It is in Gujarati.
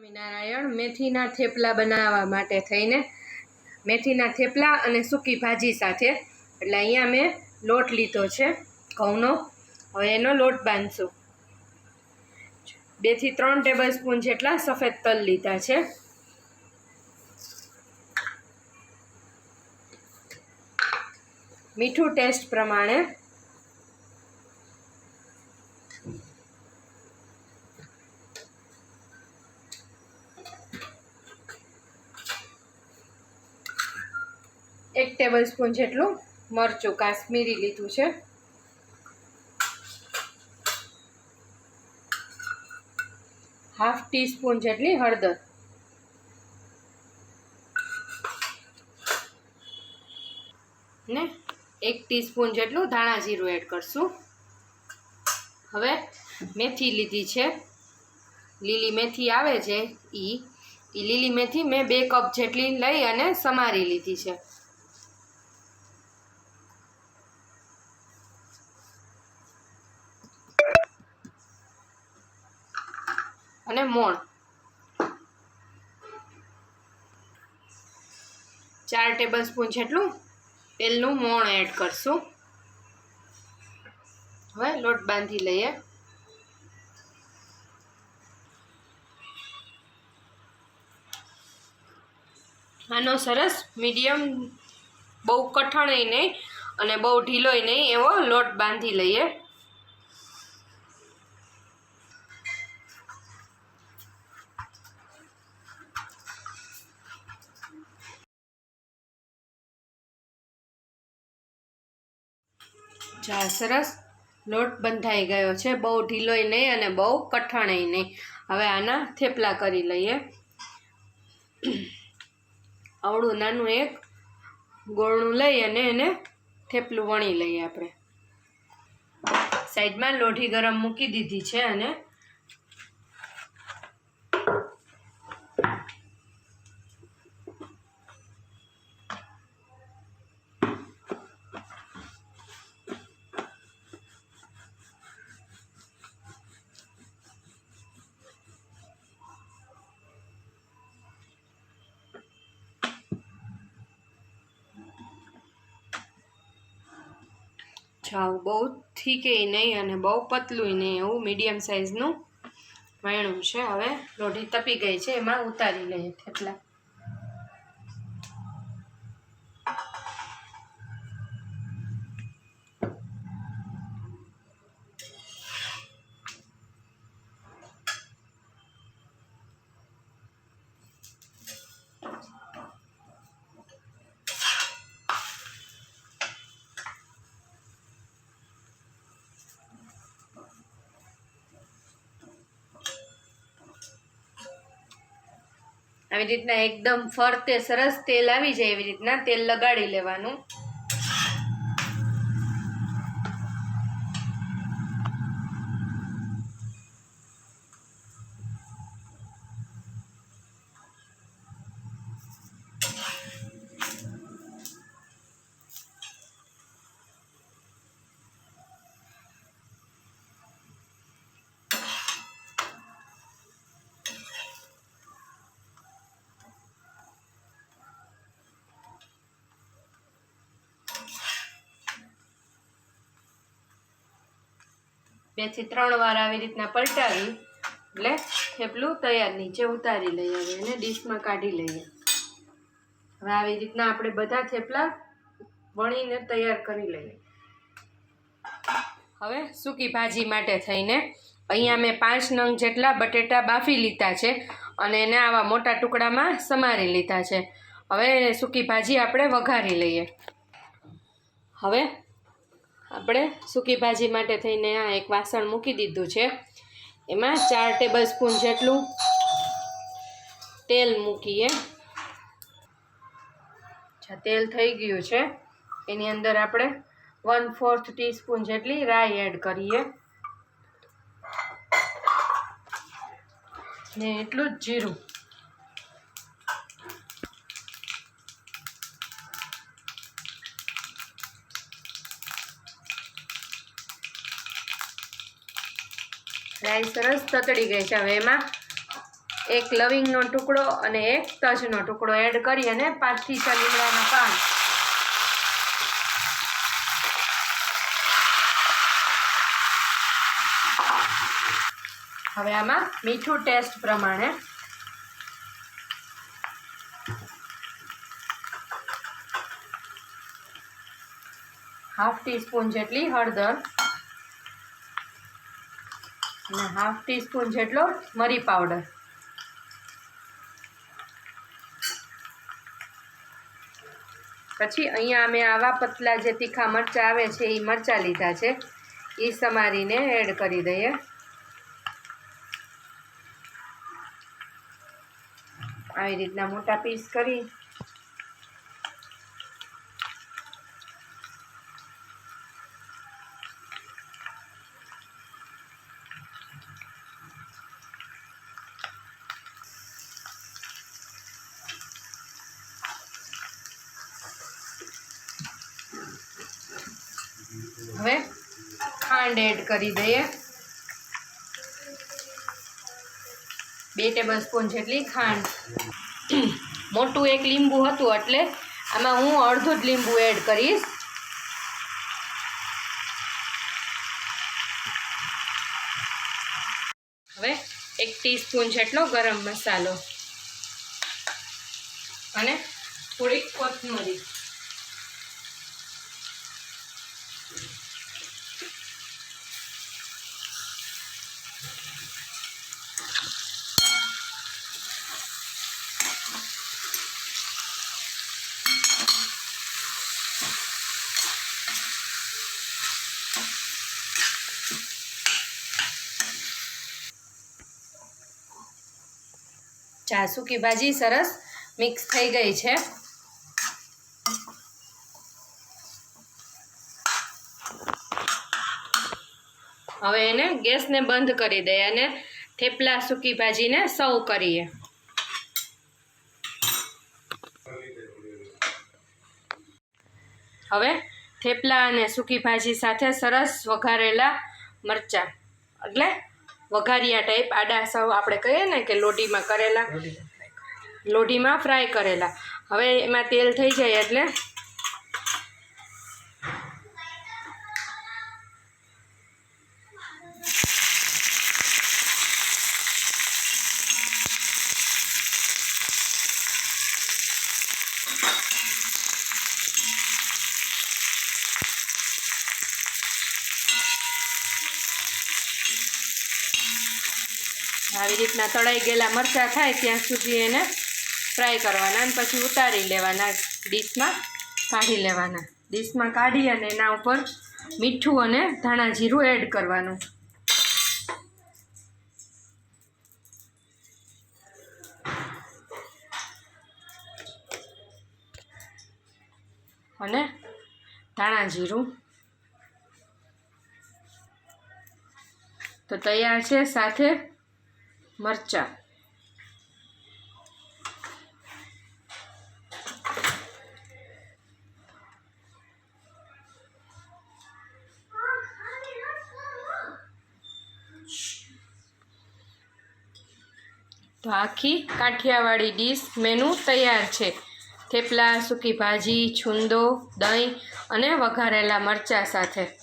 સ્વામિનારાયણ મેથીના થેપલા બનાવવા માટે થઈને મેથીના થેપલા અને સૂકી ભાજી સાથે. એટલે અહીંયા મેં લોટ લીધો છે ઘઉંનો. હવે એનો લોટ બાંધશું. બેથી ત્રણ ટેબલ સ્પૂન જેટલા સફેદ તલ લીધા છે. મીઠું ટેસ્ટ પ્રમાણે એક ટેબલ સ્પૂન જેટલું મરચું, કાશ્મીરી લીધું છે. હાફ ટી સ્પૂન જેટલી હળદર. ને એક ટીસ્પૂન જેટલું ધાણા જીરું એડ કરશું. હવે મેથી લીધી છે. લીલી મેથી આવે છે એ લીલી મેથી મેં બે કપ જેટલી લઈ અને સમારી લીધી છે. અને મોણ. ચાર ટેબલ સ્પૂન જેટલું તેલનું મોણ એડ કરશું. હવે લોટ બાંધી લઈએ. આનો સરસ મીડિયમ, બહુ કઠણય નહીં અને બહુ ઢીલોય નહીં એવો લોટ બાંધી લઈએ. જા, સરસ. લોટ બંધાઈ ગયો છે. બહુ ઢીલોય નહીં અને બહુ કઠણય નહીં. હવે આના થેપલા કરી લઈએ. આવડું નાનું એક ગોળનું લઈ અને એને થેપલું વણી લઈએ આપણે. સાઈડમાં લોઢી ગરમ મૂકી દીધી છે અને જાવ બહુ થીકેય નહીં અને બહુ પતલુંય નહીં એવું મીડિયમ સાઇઝનું વણું છે. હવે લોઢી તપી ગઈ છે, એમાં ઉતારી લઈએ થેપલા આવી રીતના એકદમ ફરતે સરસ તેલ આવી જાય એવી રીતના તેલ લગાડી લેવાનું. બેથી ત્રણ વાર આવી રીતના પલટાવી એટલે થેપલું તૈયાર નીચે ઉતારી લઈએ હવે એને ડીશમાં કાઢી લઈએ. હવે આવી રીતના આપણે બધા થેપલા વણીને તૈયાર કરી લઈએ. હવે સૂકી ભાજી માટે થઈને અહીંયા મેં પાંચ નંગ જેટલા બટેટા બાફી લીધા છે અને એને આવા મોટા ટુકડામાં સમારી લીધા છે. હવે સૂકી ભાજી આપણે વઘારી લઈએ. હવે આપણે સૂકી ભાજી માટે થઈને આ એક વાસણ મૂકી દીધું છે. એમાં ચાર ટેબલ સ્પૂન જેટલું તેલ મૂકીએ. તેલ થઈ ગયું છે, એની અંદર આપણે વન ફોર્થ ટીસ્પૂન જેટલી રાઈ એડ કરીએ. ને એટલું જ જીરું. રાઈ સરસ તતડી ગઈ છે. હવે એમાં એક લવિંગનો ટુકડો અને એક તજનો ટુકડો એડ કરી અને પાંચથી છ લીમડાના પાન. હવે આમાં મીઠું ટેસ્ટ પ્રમાણે હાફ ટીસ્પૂન જેટલી હળદર અને હાફ ટીસ્પૂન જેટલો મરી પાવડર પછી અહીંયા અમે આવા પતલા જે તીખા મરચાં આવે છે એ મરચાં લીધા છે. એ સમારીને એડ કરી દઈએ. આવી રીતના મોટા પીસ કરી. હવે ખાંડ એડ કરી દઈએ. બે ટેબલ સ્પૂન જેટલી ખાંડ. મોટું એક લીંબુ હતું એટલે આમાં હું અડધું જ લીંબુ એડ કરીશ. હવે એક ટીસ્પૂન જેટલો ગરમ મસાલો. અને થોડીક કોથમરી. ચા સૂકી ભાજી સરસ મિક્સ થઈ ગઈ છે. હવે એને ગેસને બંધ કરી દઈએ અને થેપલા સૂકી ભાજીને સર્વ કરીએ. હવે થેપલા અને સૂકી ભાજી સાથે સરસ વઘારેલા મરચાં. એટલે વઘારિયા ટાઈપ આડા સાવ આપણે કહીએ ને કે લોઢીમાં કરેલા. લોઢીમાં ફ્રાય કરેલા. હવે એમાં તેલ થઈ જાય એટલે આવી રીતના તળાઈ ગયેલા મરચાં થાય ત્યાં સુધી એને ફ્રાય કરવાના અને પછી ઉતારી લેવાના ડીશમાં, કાઢી લેવાના. ડીશમાં કાઢી અને એના ઉપર મીઠું અને ધાણા જીરું એડ કરવાનું. અને ધાણા જીરું. તો તૈયાર છે સાથે મરચાં. તો આખી કાઠિયાવાડી ડીશ મેનુ તૈયાર છે. થેપલા, સૂકી ભાજી, છુંદો, દહીં અને વઘારેલા મરચાં સાથે.